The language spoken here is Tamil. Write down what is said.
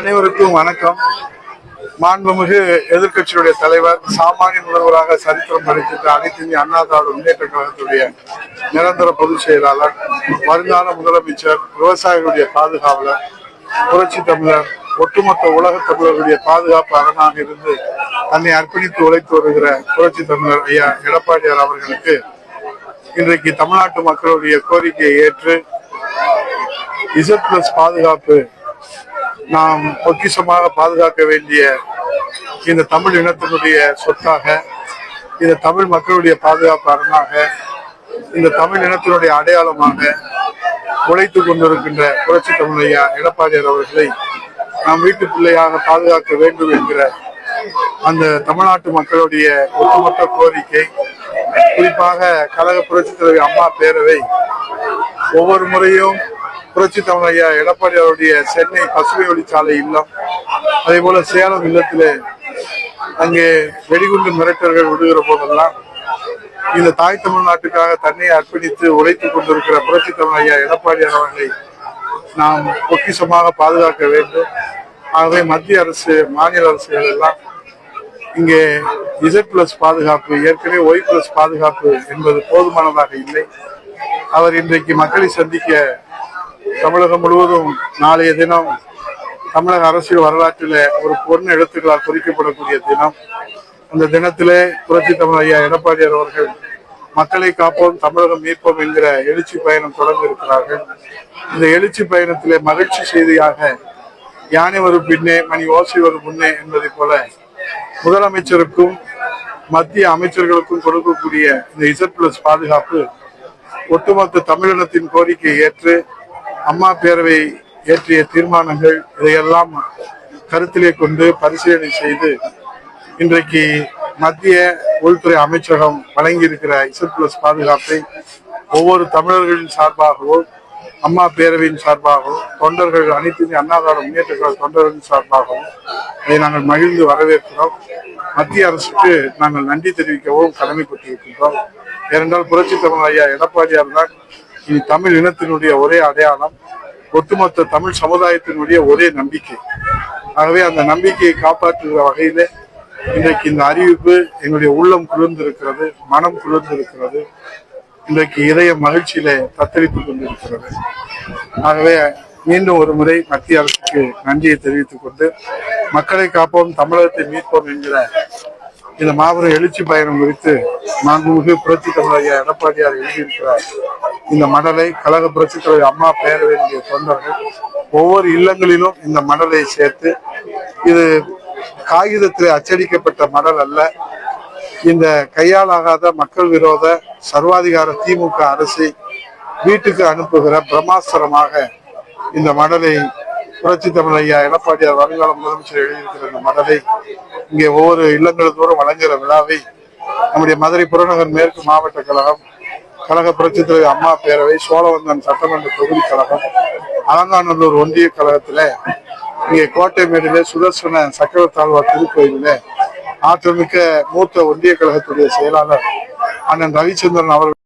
அனைவருக்கும் வணக்கம். மாண்புமிகு எதிர்க்கட்சியுடைய தலைவர் சாமானிய முதல்வராக சரித்திரம் படைத்திருந்த அனைத்து இந்திய அண்ணா திராவிட முன்னேற்ற கழகத்துடைய நிரந்தர பொதுச் செயலாளர் வருங்கால முதலமைச்சர் விவசாயிகளுடைய பாதுகாவலர் புரட்சி தமிழர் ஒட்டுமொத்த உலக தமிழர்களுடைய பாதுகாப்பு அரணாக இருந்து தன்னை அர்ப்பணித்து உழைத்து வருகிற புரட்சி தமிழர் ஐயா எடப்பாடியார் அவர்களுக்கு இன்றைக்கு தமிழ்நாட்டு மக்களுடைய கோரிக்கையை ஏற்று இசட் பிளஸ் பாதுகாப்பு நாம் பொக்கிஷமாக பாதுகாக்க வேண்டிய இந்த தமிழ் இனத்தினுடைய சொத்தாக இந்த தமிழ் மக்களுடைய பாதுகாப்பு அரணாக இந்த தமிழ் இனத்தினுடைய அடையாளமாக உழைத்துக் கொண்டிருக்கின்ற புரட்சி தமிழையா எடப்பாடியார் அவர்களை நாம் வீட்டு பிள்ளையாக பாதுகாக்க வேண்டும் என்கிற அந்த தமிழ்நாட்டு மக்களுடைய ஒட்டுமொத்த கோரிக்கை குறிப்பாக கழக புரட்சி தலைவி அம்மா பேரவை ஒவ்வொரு முறையும் புரட்சி ஐயா எடப்பாடி அவருடைய சென்னை பசுமை வழிச்சாலை இல்லம். அதே போல சேலம் இல்லத்திலே அங்கே வெடிகுண்டு மிரட்டல்கள் விடுகிற போதெல்லாம் இந்த தாய் தமிழ்நாட்டுக்காக தன்னை அர்ப்பணித்து உழைத்துக் கொண்டிருக்கிற புரட்சி ஐயா எடப்பாடி அவர்களை நாம் பொக்கிஷமாக பாதுகாக்க வேண்டும். ஆகவே மத்திய அரசு மாநில அரசுகள் எல்லாம் இங்கே இசட் பிளஸ் பாதுகாப்பு ஏற்கனவே ஒய் பிளஸ் பாதுகாப்பு என்பது போதுமானதாக இல்லை. அவர் இன்றைக்கு மக்களை சந்திக்க தமிழகம் முழுவதும் நாளைய தினம் தமிழக அரசியல் வரலாற்றில் ஒரு பொன் எழுத்துக்களால் குறிக்கப்படக்கூடிய தினம். அந்த தினத்திலே புரட்சி தமிழ் ஐயா எடப்பாடியார் அவர்கள் மக்களை காப்போம் தமிழகம் மீட்போம் என்கிற எழுச்சி பயணம் தொடர்ந்து இருக்கிறார்கள். இந்த எழுச்சி பயணத்திலே மகிழ்ச்சி செய்தியாக யானை வரும் பின்னே மணி ஓசை வரும் முன்னே என்பதை போல முதலமைச்சருக்கும் மத்திய அமைச்சர்களுக்கும் கொடுக்கக்கூடிய இந்த இசட் பிளஸ் பாதுகாப்பு ஒட்டுமொத்த தமிழினத்தின் கோரிக்கையை ஏற்று அம்மா பேரவை இயற்றிய தீர்மானங்கள் இதையெல்லாம் கருத்திலே கொண்டு பரிசீலனை செய்து இன்றைக்கு மத்திய உள்துறை அமைச்சகம் வழங்கியிருக்கிற இசட் பிளஸ் பாதுகாப்பை ஒவ்வொரு தமிழர்களின் சார்பாகவோ அம்மா பேரவையின் சார்பாகவோ தொண்டர்கள் அனைத்து அண்ணாதார முன்னேற்றங்கள் முன்னேற்ற கழக தொண்டர்களின் சார்பாகவும் இதை நாங்கள் மகிழ்ந்து வரவேற்கிறோம். மத்திய அரசுக்கு நாங்கள் நன்றி தெரிவிக்கவும் கடமைப்பட்டிருக்கின்றோம். ஏனென்றால் புரட்சி தமிழ் ஐயா எடப்பாடியார் தான் இனி தமிழ் இனத்தினுடைய ஒரே அடையாளம் ஒட்டுமொத்த தமிழ் சமுதாயத்தினுடைய ஒரே நம்பிக்கை. ஆகவே அந்த நம்பிக்கையை காப்பாற்றுகிற வகையிலே இன்றைக்கு இந்த அறிவிப்பு எங்களுடைய உள்ளம் குளிர்ந்திருக்கிறது மனம் குளிர்ந்திருக்கிறது. இன்றைக்கு இதய மகிழ்ச்சியில தத்தளித்துக் கொண்டிருக்கிறது. ஆகவே மீண்டும் ஒரு முறை மத்திய அரசுக்கு நன்றியை தெரிவித்துக் கொண்டு மக்களை காப்போம் தமிழகத்தை மீட்போம் என்கிற இந்த மாபெரும் எழுச்சி பயணம் குறித்து மாண்புமிகு புரட்சி தமிழக எடப்பாடியார் எழுதியிருக்கிறார். இந்த மடலை கழக புரட்சி தலைவர் அம்மா பேரவையினுடைய தொண்டர்கள் ஒவ்வொரு இல்லங்களிலும் இந்த மடலை சேர்த்து இது காகிதத்தில் அச்சடிக்கப்பட்ட மடல் அல்ல. இந்த கையாலாகாத மக்கள் விரோத சர்வாதிகார திமுக அரசை வீட்டுக்கு அனுப்புகிற பிரம்மாஸ்திரமாக இந்த மடலை புரட்சி தமிழ் ஐயா எடப்பாடியார் வருங்கால முதலமைச்சர் எழுதியிருக்கிற இந்த மடலை இங்கே ஒவ்வொரு இல்லங்கள் தோறும் வழங்குகிற விழாவை நம்முடைய மதுரை புறநகர் மேற்கு மாவட்ட கழகம் கழக புரட்சி தலைவர் அம்மா பேரவை சோழவந்தன் சட்டமன்ற தொகுதி கழகம் அலங்காநல்லூர் ஒன்றிய கழகத்திலே இங்கே கோட்டை மேடிலே சுதர்சன சக்கரத்தாழ்வார் திருக்கோயில ஆற்றமிக்க மூத்த ஒன்றிய கழகத்துடைய செயலாளர் அண்ணன் ரவிச்சந்திரன் அவர்கள்